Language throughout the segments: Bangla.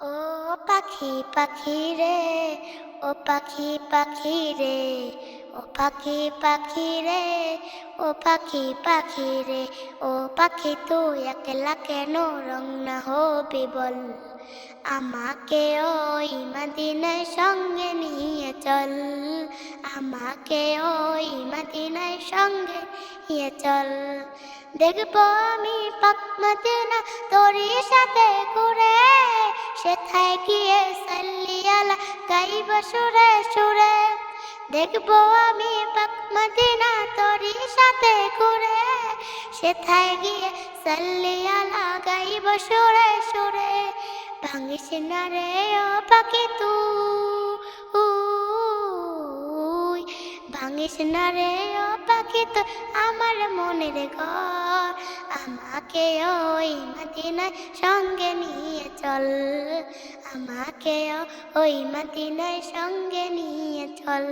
ও পাখি পাখি রে, ও পাখি পাখি রে, ও পাখি পাখি রে, ও পাখি পাখি রে, ও পাখি তুই একলা কেন রং না হবি বল? আমাকে ওই মদিনার সঙ্গে নিয়ে চল, আমাকে ওই মদিনার সঙ্গে নিয়ে চল। দেখব আমি পাক মদিনা, তোরই সাথে সেথায় গিয়ে সাল্লিয়ালা গাইব সুরে সুরে? দেখব আমি পাক মদিনা সাথে ঘুরে। সেথায় গিয়ে সাল্লিয়ালা গাইব সুরে সুরে। ভাঙিস না রে ও পাখি তুই। ভাঙিস না রে ও পাখি তো আমার মনের ঘর। আমাকে ওই মদিনায় সঙ্গে নিয়ে চল। আমাকে ওই মদিনায় সঙ্গে নিয়ে চল।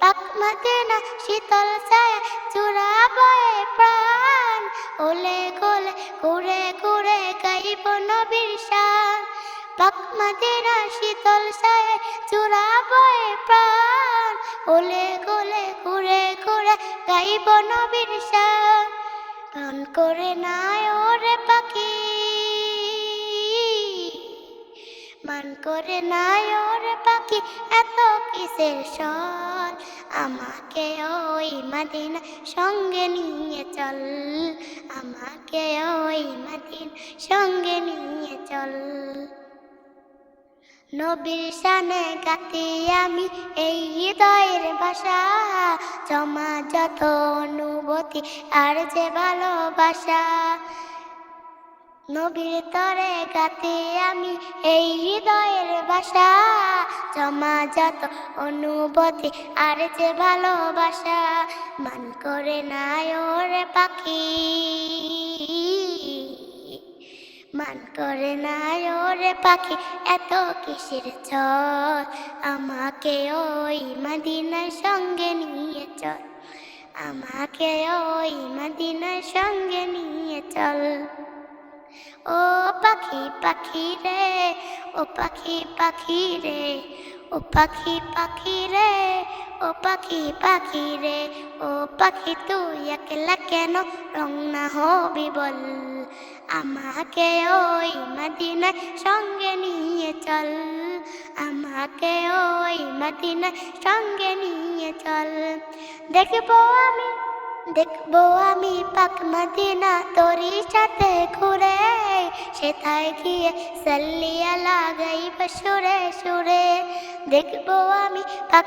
পাক মদিনা শীতল ছায়া চূড়া বয়ে প্রাণ। ওলে গোলে ঘুরে ঘুরে গাইব নবীর শান। পাক মদিনা শীতল ছায়া চূড়া বয়ে প্রাণ। ওলে গোলে ঘুরে ঘুরে গাইব নবীর গান করে নাই ওরে পাখি। মান করে নাই ওরে পাখি, এত কিসের সল আমাকে ওই মাদিনা সঙ্গে নিয়ে চল। আমাকে ওই মাদিন সঙ্গে নিয়ে চল নবীর সানে গাতি আমি এই হৃদয়ের ভাষা জমা যত অনুভূতি আর যে ভালোবাসা। নবীর তরে গাতে আমি এই হৃদয়ের ভাষা জমা যত অনুভূতি আর যে ভালোবাসা। মান করে নাই ওরে পাখি। মান করে নাই ওরে পাখি, এত কিসের চল? আমাকে ওই মদিনার সঙ্গে নিয়ে চল। আমাকে ওই মদিনার সঙ্গে নিয়ে চল। ও পাখি পাখি রে, ও পাখি পাখি রে, ও পাখি পাখি রে, ও পাখি পাখি রে, ও পাখি, তুই একলা কেন রং না হবি বল? আমাকে ওই মদিনার সঙ্গে নিয়ে চল। আমাকে ওই মদিনার সঙ্গে নিয়ে চল। দেখব আমি দেখব আমি পাক মদিনা তোরই সাথে ঘুরে। সেথায় গিয়ে সাল্লিয়া লাগাইব সুরে সুরে। দেখব আমি পাক